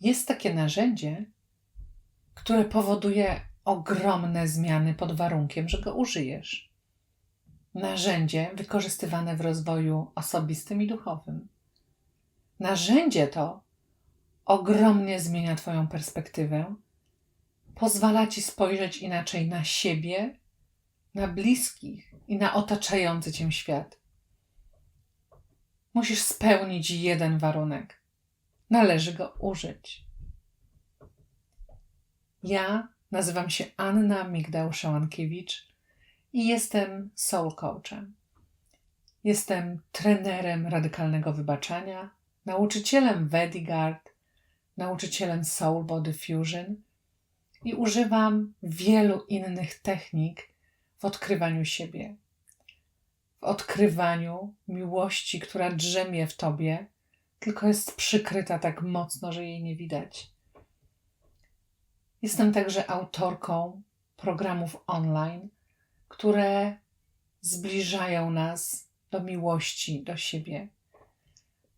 Jest takie narzędzie, które powoduje ogromne zmiany pod warunkiem, że go użyjesz. Narzędzie wykorzystywane w rozwoju osobistym i duchowym. Narzędzie to ogromnie zmienia Twoją perspektywę, pozwala Ci spojrzeć inaczej na siebie, na bliskich i na otaczający Cię świat. Musisz spełnić jeden warunek. Należy go użyć. Ja nazywam się Anna Migdał-Szałankiewicz i jestem soul coachem. Jestem trenerem radykalnego wybaczania, nauczycielem Vedigard, nauczycielem Soul Body Fusion i używam wielu innych technik w odkrywaniu siebie, w odkrywaniu miłości, która drzemie w tobie, tylko jest przykryta tak mocno, że jej nie widać. Jestem także autorką programów online, które zbliżają nas do miłości do siebie,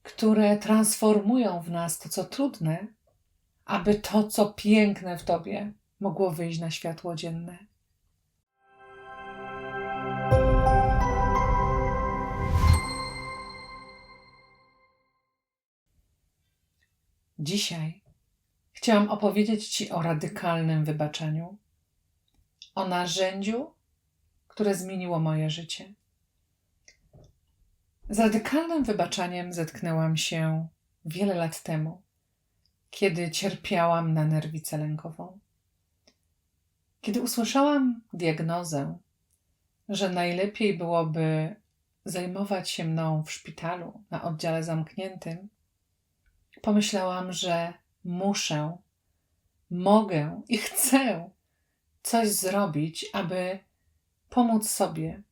które transformują w nas to, co trudne, aby to, co piękne w tobie, mogło wyjść na światło dzienne. Dzisiaj chciałam opowiedzieć Ci o radykalnym wybaczeniu, o narzędziu, które zmieniło moje życie. Z radykalnym wybaczaniem zetknęłam się wiele lat temu, kiedy cierpiałam na nerwicę lękową. Kiedy usłyszałam diagnozę, że najlepiej byłoby zajmować się mną w szpitalu na oddziale zamkniętym, pomyślałam, że muszę, mogę i chcę coś zrobić, aby pomóc sobie.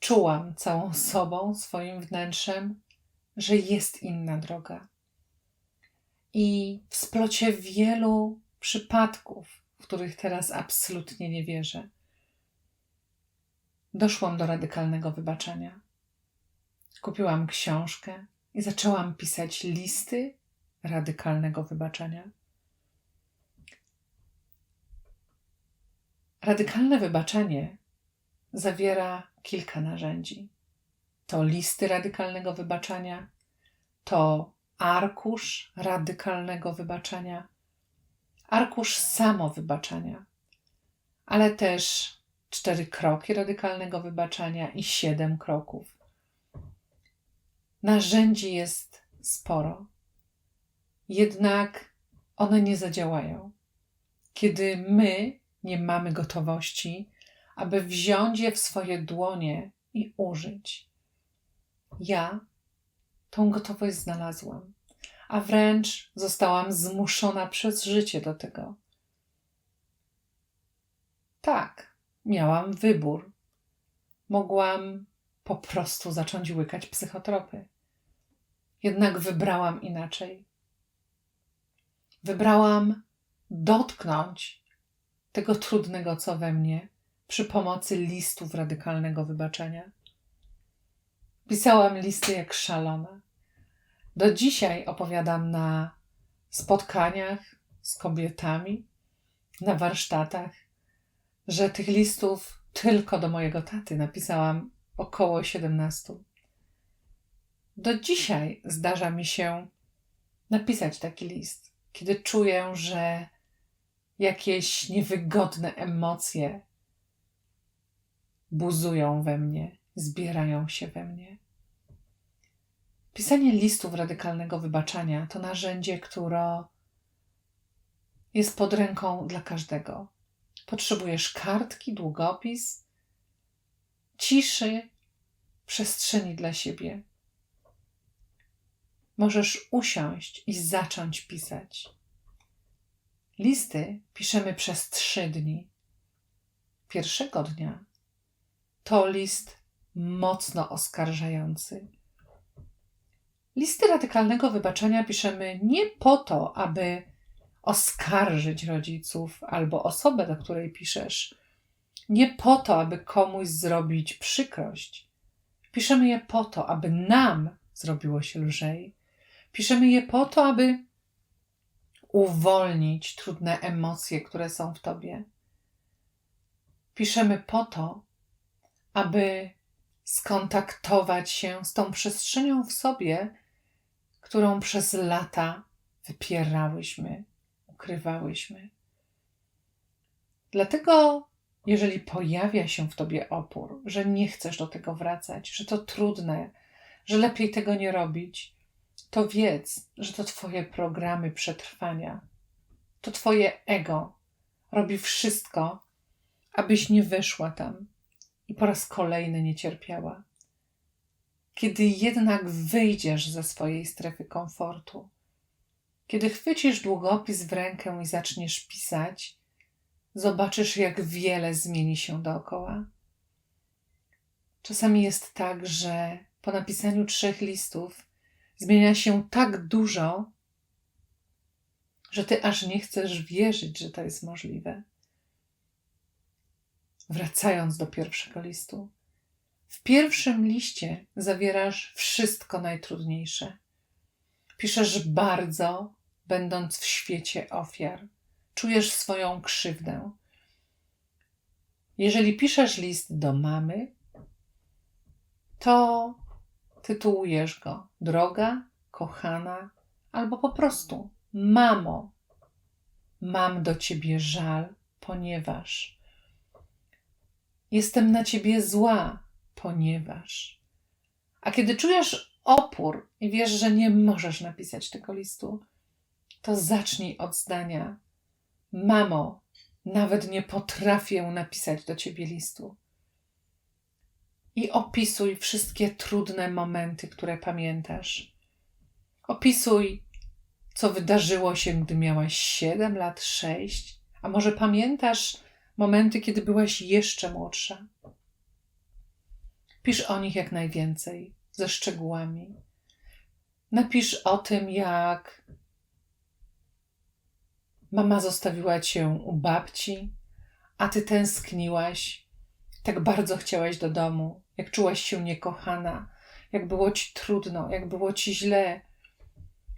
Czułam całą sobą, swoim wnętrzem, że jest inna droga. I w splocie wielu przypadków, w których teraz absolutnie nie wierzę, doszłam do radykalnego wybaczenia. Kupiłam książkę i zaczęłam pisać listy radykalnego wybaczenia. Radykalne wybaczenie zawiera kilka narzędzi. To listy radykalnego wybaczenia, to arkusz radykalnego wybaczenia, arkusz samowybaczenia, ale też cztery kroki radykalnego wybaczenia i siedem kroków. Narzędzi jest sporo, jednak one nie zadziałają, kiedy my nie mamy gotowości, aby wziąć je w swoje dłonie i użyć. Ja tą gotowość znalazłam, a wręcz zostałam zmuszona przez życie do tego. Tak, miałam wybór. Mogłam po prostu zacząć łykać psychotropy. Jednak wybrałam inaczej. Wybrałam dotknąć tego trudnego, co we mnie, przy pomocy listów radykalnego wybaczenia. Pisałam listy jak szalona. Do dzisiaj opowiadam na spotkaniach z kobietami, na warsztatach, że tych listów tylko do mojego taty napisałam około 17. Do dzisiaj zdarza mi się napisać taki list, kiedy czuję, że jakieś niewygodne emocje buzują we mnie, zbierają się we mnie. Pisanie listów radykalnego wybaczania to narzędzie, które jest pod ręką dla każdego. Potrzebujesz kartki, długopis, ciszy, przestrzeni dla siebie. Możesz usiąść i zacząć pisać. Listy piszemy przez trzy dni. Pierwszego dnia to list mocno oskarżający. Listy radykalnego wybaczenia piszemy nie po to, aby oskarżyć rodziców albo osobę, do której piszesz, nie po to, aby komuś zrobić przykrość. Piszemy je po to, aby nam zrobiło się lżej. Piszemy je po to, aby uwolnić trudne emocje, które są w tobie. Piszemy po to, aby skontaktować się z tą przestrzenią w sobie, którą przez lata wypierałyśmy, ukrywałyśmy. Dlatego, jeżeli pojawia się w tobie opór, że nie chcesz do tego wracać, że to trudne, że lepiej tego nie robić, to wiedz, że to Twoje programy przetrwania, to Twoje ego robi wszystko, abyś nie weszła tam i po raz kolejny nie cierpiała. Kiedy jednak wyjdziesz ze swojej strefy komfortu, kiedy chwycisz długopis w rękę i zaczniesz pisać, zobaczysz, jak wiele zmieni się dookoła. Czasami jest tak, że po napisaniu trzech listów zmienia się tak dużo, że ty aż nie chcesz wierzyć, że to jest możliwe. Wracając do pierwszego listu. W pierwszym liście zawierasz wszystko najtrudniejsze. Piszesz bardzo, będąc w świecie ofiar. Czujesz swoją krzywdę. Jeżeli piszesz list do mamy, to tytułujesz go droga, kochana, albo po prostu mamo. Mam do ciebie żal, ponieważ jestem na ciebie zła, ponieważ. A kiedy czujesz opór i wiesz, że nie możesz napisać tego listu, to zacznij od zdania: Mamo, nawet nie potrafię napisać do ciebie listu i opisuj wszystkie trudne momenty, które pamiętasz. Opisuj, co wydarzyło się, gdy miałaś 7 lat, 6, a może pamiętasz momenty, kiedy byłaś jeszcze młodsza. Pisz o nich jak najwięcej, ze szczegółami. Napisz o tym, jak mama zostawiła cię u babci, a ty tęskniłaś, tak bardzo chciałaś do domu, jak czułaś się niekochana, jak było ci trudno, jak było ci źle,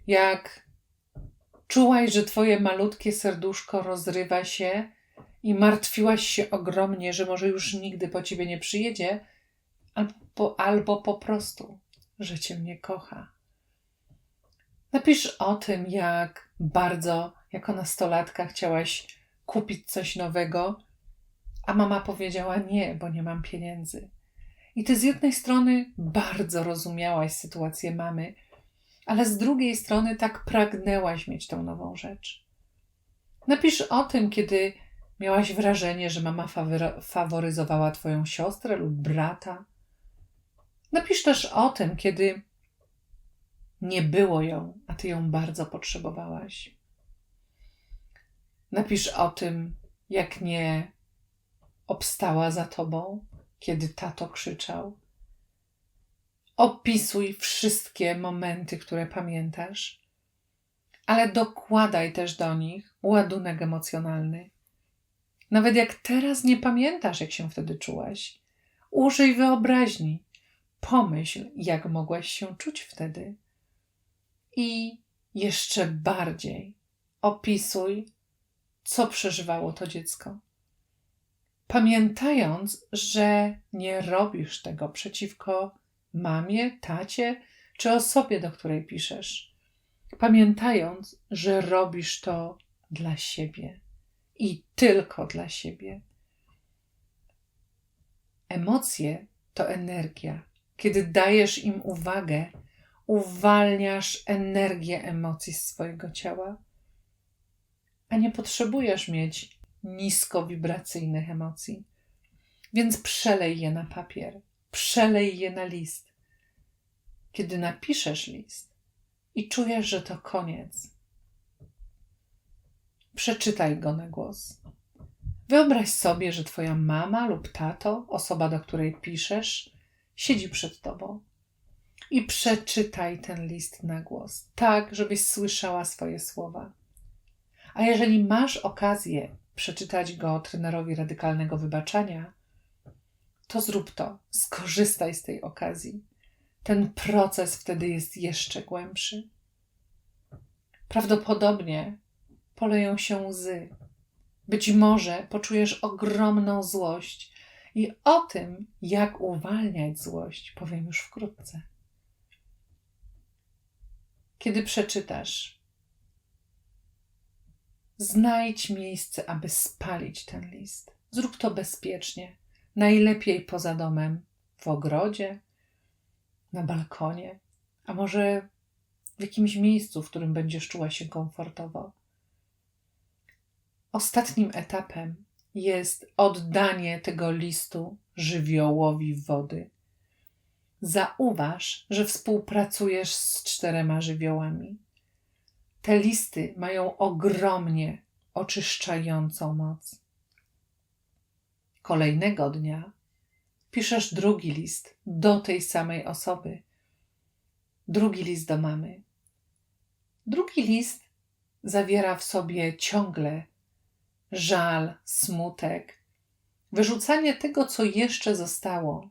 jak czułaś, że twoje malutkie serduszko rozrywa się i martwiłaś się ogromnie, że może już nigdy po ciebie nie przyjedzie, albo, albo po prostu, że cię nie kocha. Napisz o tym, jak bardzo jako nastolatka chciałaś kupić coś nowego, a mama powiedziała nie, bo nie mam pieniędzy. I ty z jednej strony bardzo rozumiałaś sytuację mamy, ale z drugiej strony tak pragnęłaś mieć tą nową rzecz. Napisz o tym, kiedy miałaś wrażenie, że mama faworyzowała twoją siostrę lub brata. Napisz też o tym, kiedy nie było ją, a ty ją bardzo potrzebowałaś. Napisz o tym, jak nie obstała za tobą, kiedy tato krzyczał. Opisuj wszystkie momenty, które pamiętasz, ale dokładaj też do nich ładunek emocjonalny. Nawet jak teraz nie pamiętasz, jak się wtedy czułaś, użyj wyobraźni. Pomyśl, jak mogłaś się czuć wtedy. I jeszcze bardziej opisuj, co przeżywało to dziecko pamiętając, że nie robisz tego przeciwko mamie, tacie czy osobie, do której piszesz. Pamiętając, że robisz to dla siebie i tylko dla siebie. Emocje to energia. Kiedy dajesz im uwagę, uwalniasz energię emocji z swojego ciała, a nie potrzebujesz mieć niskowibracyjnych emocji. Więc przelej je na papier, przelej je na list. Kiedy napiszesz list i czujesz, że to koniec, przeczytaj go na głos. Wyobraź sobie, że twoja mama lub tato, osoba, do której piszesz, siedzi przed tobą. I przeczytaj ten list na głos, tak, żebyś słyszała swoje słowa. A jeżeli masz okazję przeczytać go trenerowi radykalnego wybaczania, to zrób to. Skorzystaj z tej okazji. Ten proces wtedy jest jeszcze głębszy. Prawdopodobnie poleją się łzy. Być może poczujesz ogromną złość, i o tym, jak uwalniać złość, powiem już wkrótce. Kiedy przeczytasz, znajdź miejsce, aby spalić ten list. Zrób to bezpiecznie, najlepiej poza domem, w ogrodzie, na balkonie, a może w jakimś miejscu, w którym będziesz czuła się komfortowo. Ostatnim etapem jest oddanie tego listu żywiołowi wody. Zauważ, że współpracujesz z czterema żywiołami. Te listy mają ogromnie oczyszczającą moc. Kolejnego dnia piszesz drugi list do tej samej osoby. Drugi list do mamy. Drugi list zawiera w sobie ciągle żal, smutek, wyrzucanie tego, co jeszcze zostało,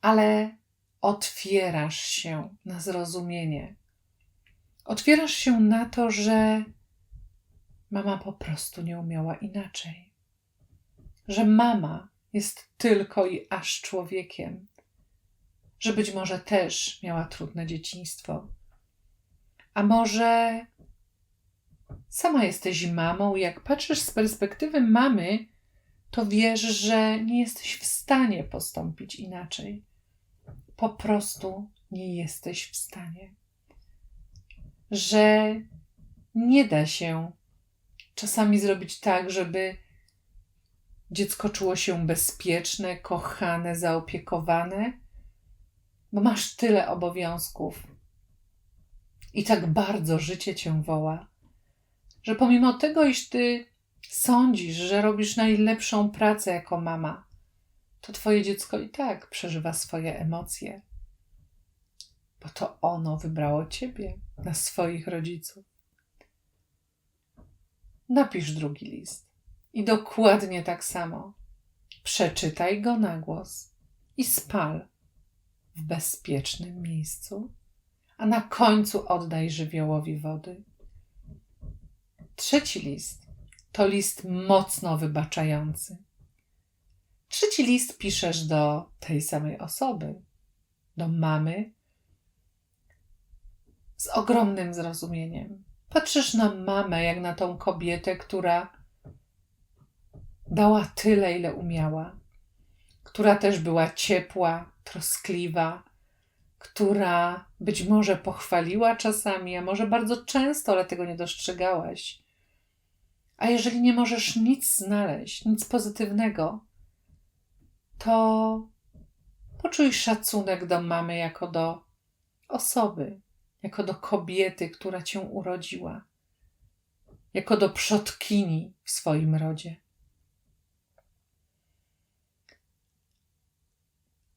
ale otwierasz się na zrozumienie. Otwierasz się na to, że mama po prostu nie umiała inaczej. Że mama jest tylko i aż człowiekiem. Że być może też miała trudne dzieciństwo. A może Sama jesteś mamą, jak patrzysz z perspektywy mamy, to wiesz, że nie jesteś w stanie postąpić inaczej. Po prostu nie jesteś w stanie. Że nie da się czasami zrobić tak, żeby dziecko czuło się bezpieczne, kochane, zaopiekowane, bo masz tyle obowiązków. I tak bardzo życie cię woła że pomimo tego, iż ty sądzisz, że robisz najlepszą pracę jako mama, to twoje dziecko i tak przeżywa swoje emocje, bo to ono wybrało ciebie na swoich rodziców. Napisz drugi list i dokładnie tak samo. Przeczytaj go na głos i spal w bezpiecznym miejscu, a na końcu oddaj żywiołowi wody. Trzeci list to list mocno wybaczający. Trzeci list piszesz do tej samej osoby, do mamy, z ogromnym zrozumieniem. Patrzysz na mamę, jak na tą kobietę, która dała tyle, ile umiała, która też była ciepła, troskliwa, która być może pochwaliła czasami, a może bardzo często, ale tego nie dostrzegałaś. A jeżeli nie możesz nic znaleźć, nic pozytywnego, to poczuj szacunek do mamy jako do osoby, jako do kobiety, która cię urodziła, jako do przodkini w swoim rodzie.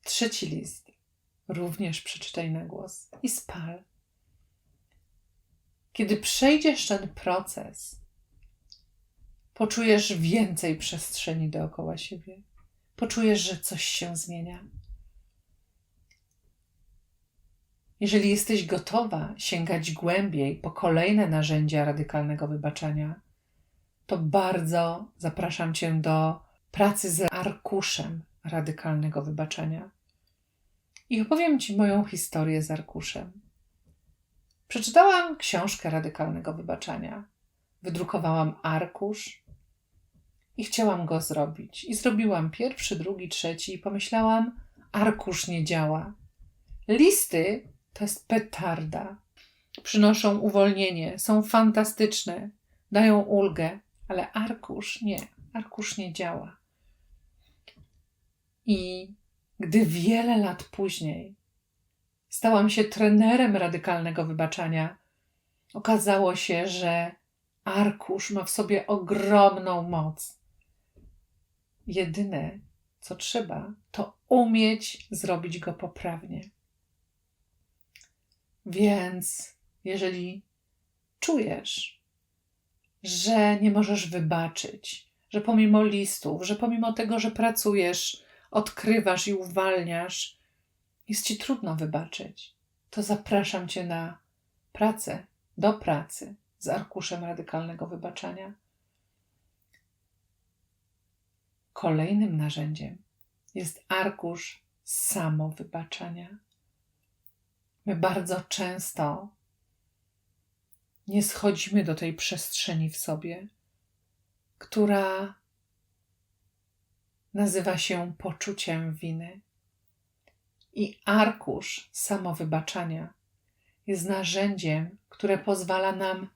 Trzeci list również przeczytaj na głos i spal. Kiedy przejdziesz ten proces, Poczujesz więcej przestrzeni dookoła siebie. Poczujesz, że coś się zmienia. Jeżeli jesteś gotowa sięgać głębiej po kolejne narzędzia radykalnego wybaczania, to bardzo zapraszam Cię do pracy z arkuszem radykalnego wybaczenia. I opowiem Ci moją historię z arkuszem. Przeczytałam książkę radykalnego wybaczania. Wydrukowałam arkusz, i chciałam go zrobić. I zrobiłam pierwszy, drugi, trzeci i pomyślałam, arkusz nie działa. Listy to jest petarda. Przynoszą uwolnienie, są fantastyczne, dają ulgę, ale arkusz nie, arkusz nie działa. I gdy wiele lat później stałam się trenerem radykalnego wybaczania, okazało się, że arkusz ma w sobie ogromną moc Jedyne, co trzeba, to umieć zrobić go poprawnie. Więc jeżeli czujesz, że nie możesz wybaczyć, że pomimo listów, że pomimo tego, że pracujesz, odkrywasz i uwalniasz, jest ci trudno wybaczyć, to zapraszam cię na pracę, do pracy z arkuszem radykalnego wybaczania. Kolejnym narzędziem jest arkusz samowybaczania. My bardzo często nie schodzimy do tej przestrzeni w sobie, która nazywa się poczuciem winy. I arkusz samowybaczania jest narzędziem, które pozwala nam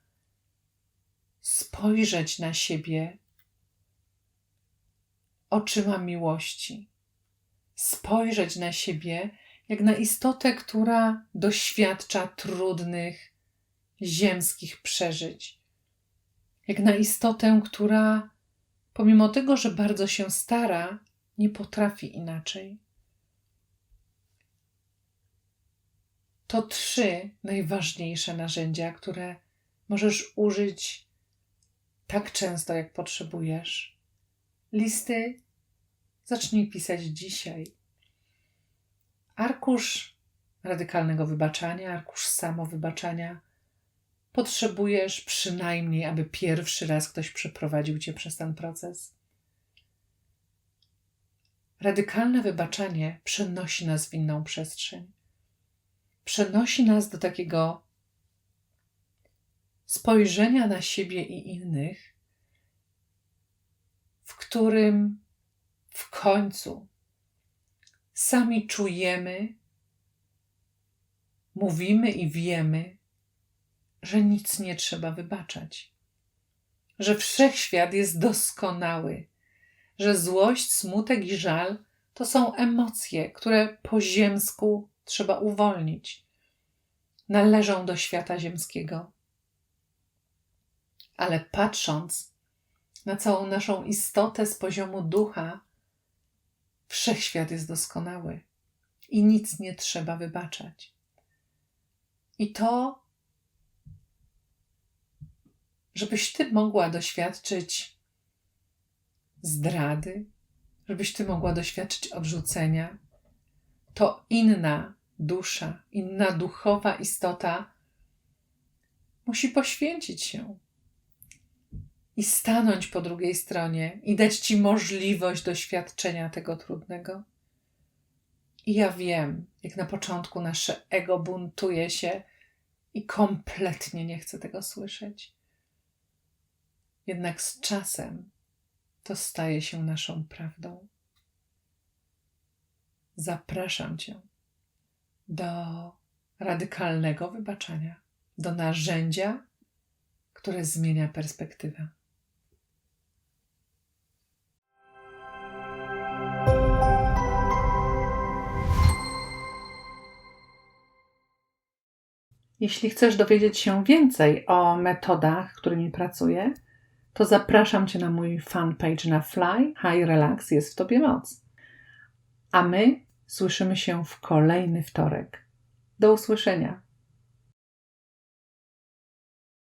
spojrzeć na siebie oczyma miłości, spojrzeć na siebie jak na istotę, która doświadcza trudnych, ziemskich przeżyć, jak na istotę, która pomimo tego, że bardzo się stara, nie potrafi inaczej. To trzy najważniejsze narzędzia, które możesz użyć tak często, jak potrzebujesz. Listy zacznij pisać dzisiaj. Arkusz radykalnego wybaczania, arkusz samowybaczania potrzebujesz przynajmniej, aby pierwszy raz ktoś przeprowadził cię przez ten proces. Radykalne wybaczanie przenosi nas w inną przestrzeń. Przenosi nas do takiego spojrzenia na siebie i innych, w którym w końcu sami czujemy, mówimy i wiemy, że nic nie trzeba wybaczać, że wszechświat jest doskonały, że złość, smutek i żal to są emocje, które po ziemsku trzeba uwolnić. Należą do świata ziemskiego. Ale patrząc na całą naszą istotę z poziomu ducha, wszechświat jest doskonały i nic nie trzeba wybaczać. I to żebyś ty mogła doświadczyć zdrady, żebyś ty mogła doświadczyć odrzucenia, to inna dusza, inna duchowa istota musi poświęcić się i stanąć po drugiej stronie i dać ci możliwość doświadczenia tego trudnego. I ja wiem, jak na początku nasze ego buntuje się i kompletnie nie chce tego słyszeć. Jednak z czasem to staje się naszą prawdą. Zapraszam Cię do radykalnego wybaczenia, do narzędzia, które zmienia perspektywę. Jeśli chcesz dowiedzieć się więcej o metodach, którymi pracuję, to zapraszam Cię na mój fanpage na Fly High Relax jest w Tobie moc. A my słyszymy się w kolejny wtorek. Do usłyszenia.